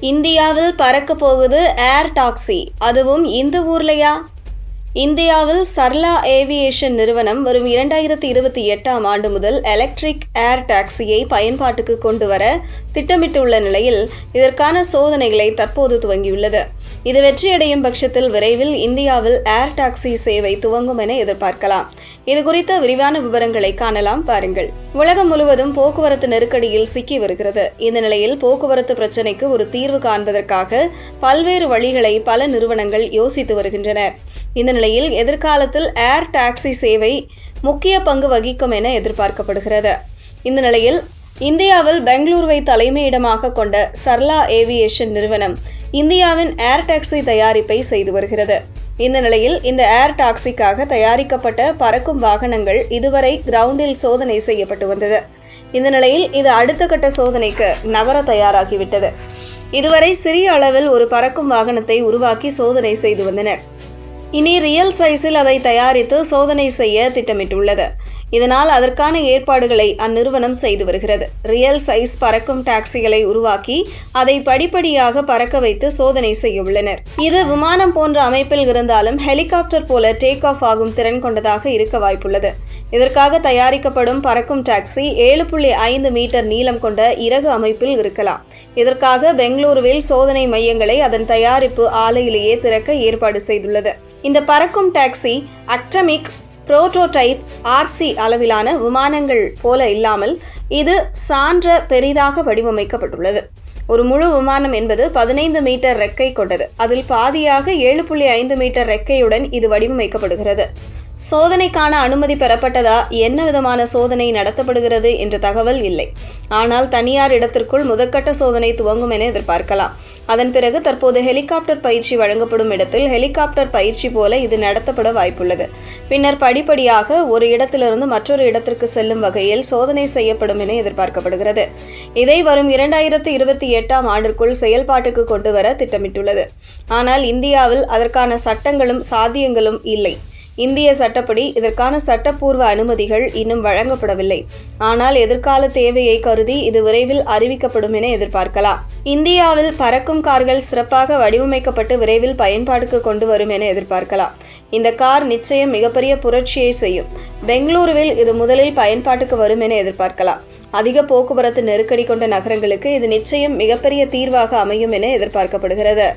இந்தியாவில் பறக்க போகுது ஏர் டாக்ஸி அதுவும் இந்த ஊர்லையா? இந்தியாவில் சர்லா ஏவியேஷன் நிறுவனம் வரும் இரண்டாயிரத்தி இருபத்தி எட்டாம் ஆண்டு முதல் எலக்ட்ரிக் ஏர் டாக்ஸியை பயன்பாட்டுக்கு கொண்டு வர திட்டமிட்டுள்ள நிலையில் இதற்கான சோதனைகளை தற்போது துவங்கியுள்ளது. இது வெற்றியடையும் பட்சத்தில் விரைவில் இந்தியாவில் ஏர் டாக்ஸி சேவை துவங்கும் என எதிர்பார்க்கலாம். இது குறித்த விரிவான விவரங்களை காணலாம் பாருங்கள். உலகம் முழுவதும் போக்குவரத்து நெருக்கடியில் சிக்கி வருகிறது. இந்த நிலையில் போக்குவரத்து பிரச்சினைக்கு ஒரு தீர்வு காண்பதற்காக பல்வேறு வழிகளை பல நிறுவனங்கள் யோசித்து வருகின்றன. இந்த நிலையில் எதிர்காலத்தில் ஏர் டாக்ஸி சேவை முக்கிய பங்கு வகிக்கும் என எதிர்பார்க்கப்படுகிறது. இந்த நிலையில் இந்தியாவில் பெங்களூருவை தலைமையிடமாக கொண்ட சர்லா ஏவியேஷன் நிறுவனம் இந்தியாவின் ஏர் டாக்ஸி தயாரிப்பை செய்து வருகிறது. இந்த நிலையில் இந்த ஏர் டாக்ஸிக்காக தயாரிக்கப்பட்ட பறக்கும் வாகனங்கள் இதுவரை கிரவுண்டில் சோதனை செய்யப்பட்டு வந்தது. இந்த நிலையில் இது அடுத்த கட்ட சோதனைக்கு நகர தயாராகிவிட்டது. இதுவரை சிறிய அளவில் ஒரு பறக்கும் வாகனத்தை உருவாக்கி சோதனை செய்து வந்தனர். இனி ரியல் சைஸில் அதை தயாரித்து சோதனை செய்ய திட்டமிட்டுள்ளது. இதனால் அதற்கான ஏற்பாடுகளை அந்நிறுவனம் செய்து வருகிறது. ரியல் சைஸ் பறக்கும் டாக்ஸிகளை உருவாக்கி அதை படிப்படியாக பறக்க வைத்து சோதனை செய்ய உள்ளனர். இது விமானம் போன்ற அமைப்பில் இருந்தாலும் ஹெலிகாப்டர் போல டேக் ஆஃப் ஆகும் திறன் கொண்டதாக இருக்க வாய்ப்புள்ளது. இதற்காக தயாரிக்கப்படும் பறக்கும் டாக்ஸி ஏழு புள்ளி ஐந்து மீட்டர் நீளம் கொண்ட இறகு அமைப்பில் இருக்கலாம். இதற்காக பெங்களூருவில் சோதனை மையங்களை அதன் தயாரிப்பு ஆலையிலேயே திறக்க ஏற்பாடு செய்துள்ளது. இந்த பறக்கும் டாக்ஸி அக்டமிக் புரோட்டோடைப் ஆர்சி அளவிலான விமானங்கள் போல இல்லாமல் இது சான்ற பெரிதாக வடிவமைக்கப்பட்டுள்ளது. ஒரு முழு விமானம் என்பது பதினைந்து மீட்டர் ரெக்கை கொண்டது. அதில் பாதியாக ஏழு புள்ளி ஐந்து மீட்டர் ரெக்கையுடன் இது வடிவமைக்கப்படுகிறது. சோதனைக்கான அனுமதி பெறப்பட்டதா? என்ன விதமான சோதனை நடத்தப்படுகிறது என்ற தகவல் இல்லை. ஆனால் தனியார் இடத்திற்குள் முதற்கட்ட சோதனை துவங்கும் என எதிர்பார்க்கலாம். அதன் பிறகு தற்போது ஹெலிகாப்டர் பயிற்சி வழங்கப்படும் இடத்தில் ஹெலிகாப்டர் பயிற்சி போல இது நடத்தப்பட வாய்ப்புள்ளது. பின்னர் படிப்படியாக ஒரு இடத்திலிருந்து மற்றொரு இடத்திற்கு செல்லும் வகையில் சோதனை செய்யப்படும் என எதிர்பார்க்கப்படுகிறது. இதை வரும் இரண்டாயிரத்து இருபத்தி எட்டாம் ஆண்டிற்குள் செயல்பாட்டுக்கு கொண்டு வர திட்டமிட்டுள்ளது. ஆனால் இந்தியாவில் அதற்கான சட்டங்களும் சாத்தியங்களும் இல்லை. இந்திய சட்டப்படி இதற்கான சட்டப்பூர்வ அனுமதிகள் இன்னும் வழங்கப்படவில்லை. ஆனால் எதிர்கால தேவையை கருதி இது விரைவில் அறிவிக்கப்படும் என எதிர்பார்க்கலாம். இந்தியாவில் பறக்கும் கார்கள் சிறப்பாக வடிவமைக்கப்பட்டு விரைவில் பயன்பாட்டுக்கு கொண்டு வரும் என எதிர்பார்க்கலாம். இந்த கார் நிச்சயம் மிகப்பெரிய புரட்சியை செய்யும். பெங்களூருவில் இது முதலில் பயன்பாட்டுக்கு வரும் என எதிர்பார்க்கலாம். அதிக போக்குவரத்து நெருக்கடி கொண்ட நகரங்களுக்கு இது நிச்சயம் மிகப்பெரிய தீர்வாக அமையும் என எதிர்பார்க்கப்படுகிறது.